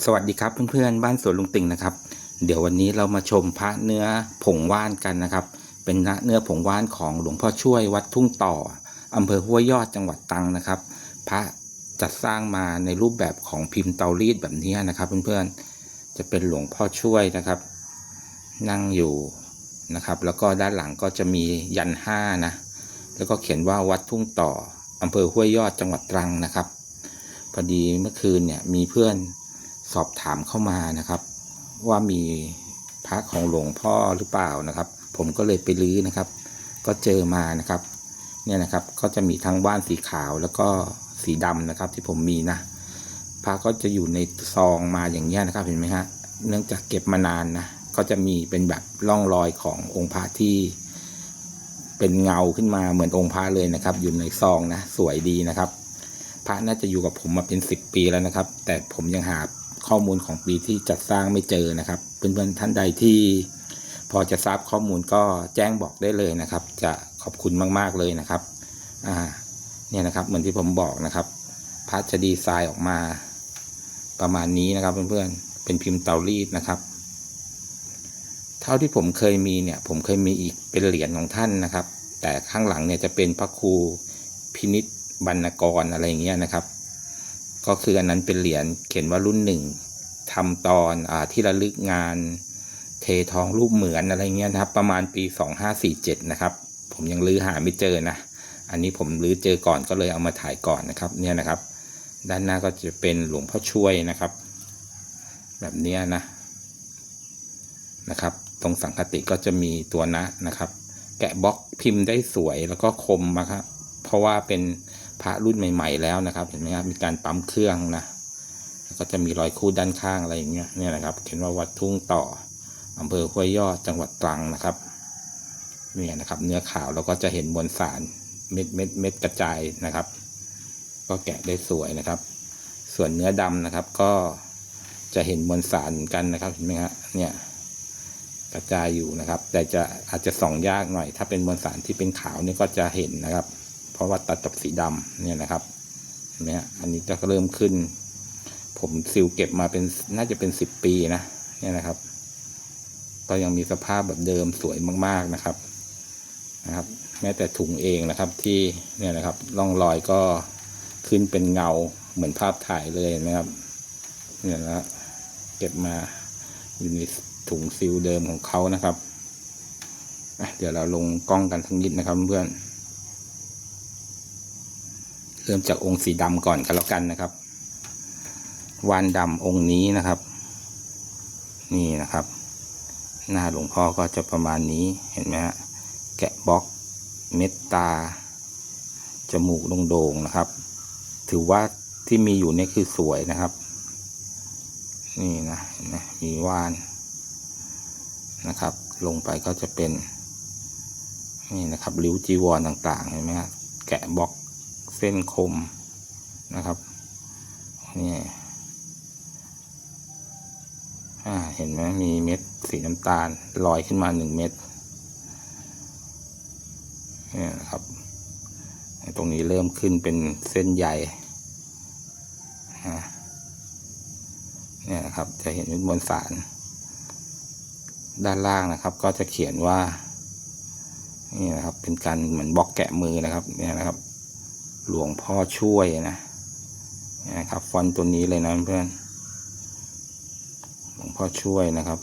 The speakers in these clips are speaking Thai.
สวัสดีครับเพื่อนๆบ้านสวนลุงติ่งนะครับ เดี๋ยววันนี้เรามาชมพระเนื้อผงว่านกันนะครับ เป็นพระเนื้อผงว่านของหลวงพ่อช่วยวัดทุ่งต่ออำเภอห้วยยอดจังหวัดตรังนะครับ พระจัดสร้างมาในรูปแบบของพิมพ์เตารีดแบบนี้นะครับ เพื่อนๆจะเป็นหลวงพ่อช่วยนะครับ นั่งอยู่นะครับ แล้วก็ด้านหลังก็จะมียันห้านะแล้วก็เขียนว่าวัดทุ่งต่ออำเภอห้วยยอดจังหวัดตรังนะครับพอดีเมื่อคืนเนี่ยมีเพื่อน สอบถามเข้ามานะครับ ว่ามีพระของหลวงพ่อหรือเปล่านะครับ ผมก็เลยไปลื้อนะครับ ก็เจอมานะครับ เนี่ยนะครับก็จะมีทั้งว่านสีขาวแล้วก็สีดำนะครับ ที่ผมมีนะพระก็จะอยู่ในซองมาอย่างเงี้ยนะครับเห็นไหมฮะเนื่องจากเก็บมานานนะก็จะมีเป็นแบบร่องรอยขององค์พระที่ เป็นเงาขึ้นมาเหมือนองค์พระเลยนะครับ อยู่ในซองนะสวยดีนะครับ พระน่าจะอยู่กับผมมาเป็นสิบปีแล้วนะครับ แต่ผมยังหา ข้อมูลของปีที่จัดสร้างไม่เจอนะครับ เพื่อนๆท่านใดที่พอจะทราบข้อมูลก็แจ้งบอกได้เลยนะครับ จะขอบคุณมาก ๆเลยนะครับอ่าเนี่ยนะครับเหมือนที่ผมบอกนะครับพระจะดีไซน์ออกมาประมาณนี้นะครับเพื่อนๆเป็นพิมพ์เตารีดนะครับ เท่าที่ผมเคยมีเนี่ยผมเคยมีอีกเป็นเหรียญของท่านนะครับ แต่ข้างหลังเนี่ยจะเป็นพระครูพินิษบรรณกรอะไรอย่างเงี้ยนะครับ ก็คืออันนั้นเป็นเหรียญเขียนว่ารุ่นหนึ่งทำตอนอที่ระลึกงานเททองรูปเหมือนอะไรเงี้ยนะครับ ประมาณปี 2547 นะครับ ผมยังลื้อหาไม่เจอนะ อันนี้ผมลื้อเจอก่อนก็เลยเอามาถ่ายก่อนนะครับ เนี่ยนะครับ ด้านหน้าก็จะเป็นหลวงพ่อช่วยนะครับ แบบเนี้ยนะนะครับ ตรงสังคติก็จะมีตัวนะนะครับ แกะบล็อกพิมพ์ได้สวยแล้วก็คมนะครับเพราะว่าเป็น พระรุ่นใหม่ ๆ แล้วนะครับ เห็นไหมครับมีการปั๊มเครื่องนะก็จะมีรอยคูดด้านข้างอะไรอย่างเงี้ยเนี่ยนะครับเขียนว่าวัดทุ่งต่ออำเภอห้วยยอดจังหวัดตรังนะครับเนี่ยนะครับ เนื้อขาวเราก็จะเห็นมวลสารเม็ดเม็ดเม็ดกระจายนะครับ ก็แกะได้สวยนะครับ ส่วนเนื้อดำนะครับ ก็จะเห็นมวลสารเหมือนกันนะครับเห็นไหมฮะเนี่ยกระจายอยู่นะครับ แต่จะอาจจะส่องยากหน่อย ถ้าเป็นมวลสารที่เป็นขาวนี่ก็จะเห็นนะครับ เพราะว่าตัดกับสีดำเนี่ยนะครับเห็นไหมอันนี้จะเริ่มขึ้น ผมซิลเก็บมาเป็นน่าจะเป็นสิบปีนะเนี่ยนะครับ ก็ยังมีสภาพแบบเดิมสวยมากๆนะครับนะครับ แม้แต่ถุงเองนะครับที่เนี่ยนะครับร่องรอยก็ขึ้นเป็นเงาเหมือนภาพถ่ายเลยนะครับเนี่ยนะเก็บมาอยู่ในถุงซิลเดิมของเขานะครับเดี๋ยวเราลงกล้องกันสักนิดนะครับเพื่อน เริ่มจากองค์สีดำก่อนกันแล้วกันนะครับ วานดำองค์นี้นะครับ นี่นะครับ หน้าหลวงพ่อก็จะประมาณนี้เห็นไหมฮะแกะบล็อกเม็ดตา จมูกโด่งๆนะครับ ถือว่าที่มีอยู่นี่คือสวยนะครับ นี่นะเห็นไหมมีว่านนะครับ ลงไปก็จะเป็น นี่นะครับริ้วจีวรต่างๆเห็นไหมครับแกะบล็อก เส้นคมนะครับนี่เห็นไหมมีเม็ดสีน้ำตาลลอยขึ้นมาหนึ่งเม็ดนี่นะครับ ตรงนี้เริ่มขึ้นเป็นเส้นใยอ่เนี่ยนะครับจะเห็นเป็นสาร ด้านล่างนะครับ ก็จะเขียนว่า นี่นะครับ เป็นการเหมือนบล็อกแกะมือนะครับ เนี่ยนะครับ หลวงพ่อช่วยนะนะครับฟอนต์ตัวนี้เลยนะเพื่อนหลวงพ่อช่วยนะครับ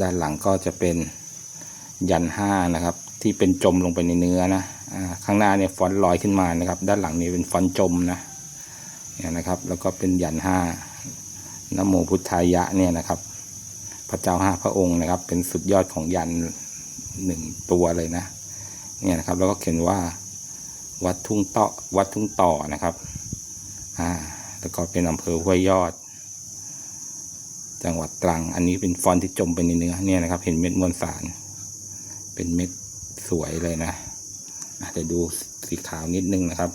ด้านหลังก็จะเป็นยันห้านะครับ ที่เป็นจมลงไปในเนื้อนะข้างหน้าเนี่ยฟอนต์ลอยขึ้นมานะครับ ด้านหลังนี่เป็นฟอนต์จมนะเนี่ยนะครับ แล้วก็เป็นยันห้านโมพุทธายะเนี่ยนะครับ พระเจ้าห้าพระองค์นะครับ เป็นสุดยอดของยันหนึ่งตัวเลยนะ เนี่ยนะครับ แล้วก็เขียนว่าวัดทุ่งต่อวัดทุ่งต่อนะครับอ่าแล้วก็เป็นอำเภอห้วยยอด จังหวัดตรัง อันนี้เป็นฟอนต์ที่จมไปในเนื้อเนี่ยนะครับ เห็นเม็ดมวลสาร เป็นเม็ดสวยเลยนะอะเดี๋ยวดูสีขาวนิดนึงนะครับ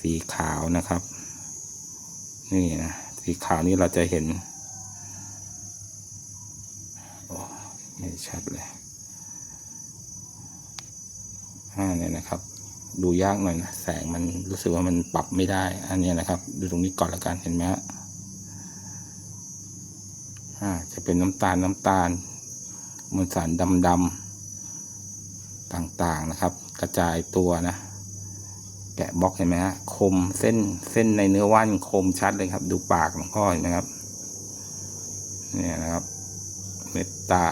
สีขาวนะครับ นี่นะสีขาวนี้เราจะเห็นโอ้ไม่ชัดเลย อ่าเนี่ยนะครับ ดูยากหน่อยนะ แสงมันรู้สึกว่ามันปรับไม่ได้ อันนี้นะครับ ดูตรงนี้ก่อนละกันเห็นไหมฮะอ่าจะเป็นน้ำตาลน้ำตาลมวลสารดำๆต่างๆนะครับ กระจายตัวนะ แกะบล็อกเห็นไหมฮะคมเส้นเส้นในเนื้อว่านคมชัดเลยครับ ดูปากหลวงพ่อเห็นไหมครับ เนี่ยนะครับ เม็ดตา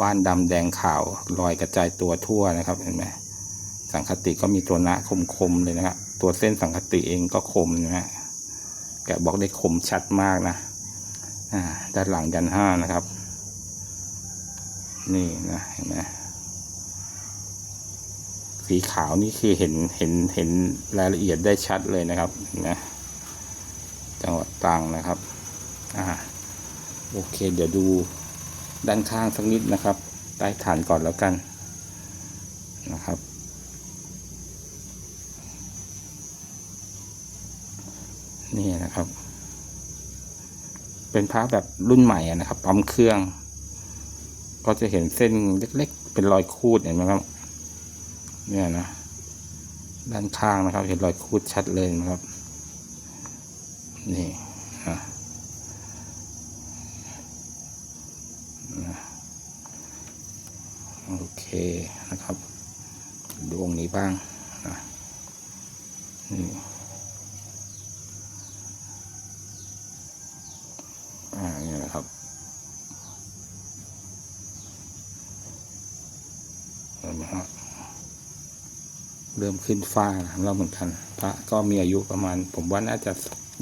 ว่านดำแดงขาวรอยกระจายตัวทั่วนะครับเห็นไหมสังคติก็มีตัวนะคมๆเลยนะครับตัวเส้นสังคติเองก็คมนะฮะแกบอกได้คมชัดมากนะด้านหลังยันห้านะครับ นี่นะเห็นไหมสีขาวนี่คือเห็นเห็นเห็นรายละเอียดได้ชัดเลยนะครับเห็นไหมจังหวัดตรังนะครับ อ่า โอเค เดี๋ยวดู ด้านข้างสักนิดนะครับ ใต้ฐานก่อนแล้วกันนะครับ นี่นะครับ เป็นพระแบบรุ่นใหม่นะครับปั๊มเครื่อง ก็จะเห็นเส้นเล็กๆ เป็นรอยคูดเห็นไหมครับ เนี่ยนะ ด้านข้างนะครับ เห็นรอยคูดชัดเลยนะครับ นี่นะ โอเคนะครับ ดูองค์นี้บ้างนะนี่อ่านี่นะครับเห็นไหมครับเริ่มขึ้นฟ้าแล้วเหมือนกันพระก็มีอายุประมาณ ผมว่าน่าจะ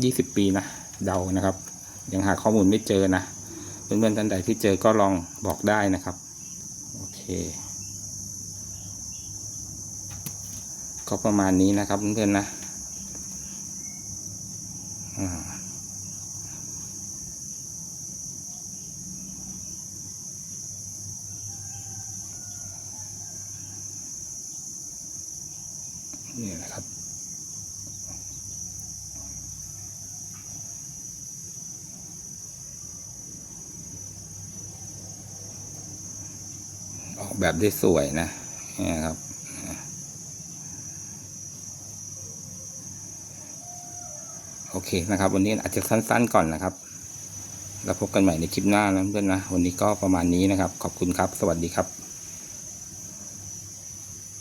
ยี่สิบปีนะเดานะครับ ยังหาข้อมูลไม่เจอนะเพื่อนๆท่านใดที่เจอก็ลองบอกได้นะครับ ก็ประมาณนี้นะครับเพื่อนๆนะนี่นะครับ แบบได้สวยนะนี่ครับโอเคนะครับ วันนี้อาจจะสั้น ๆ ก่อนนะครับ แล้วพบกันใหม่ในคลิปหน้านะเพื่อนนะ วันนี้ก็ประมาณนี้นะครับ ขอบคุณครับ สวัสดีครับ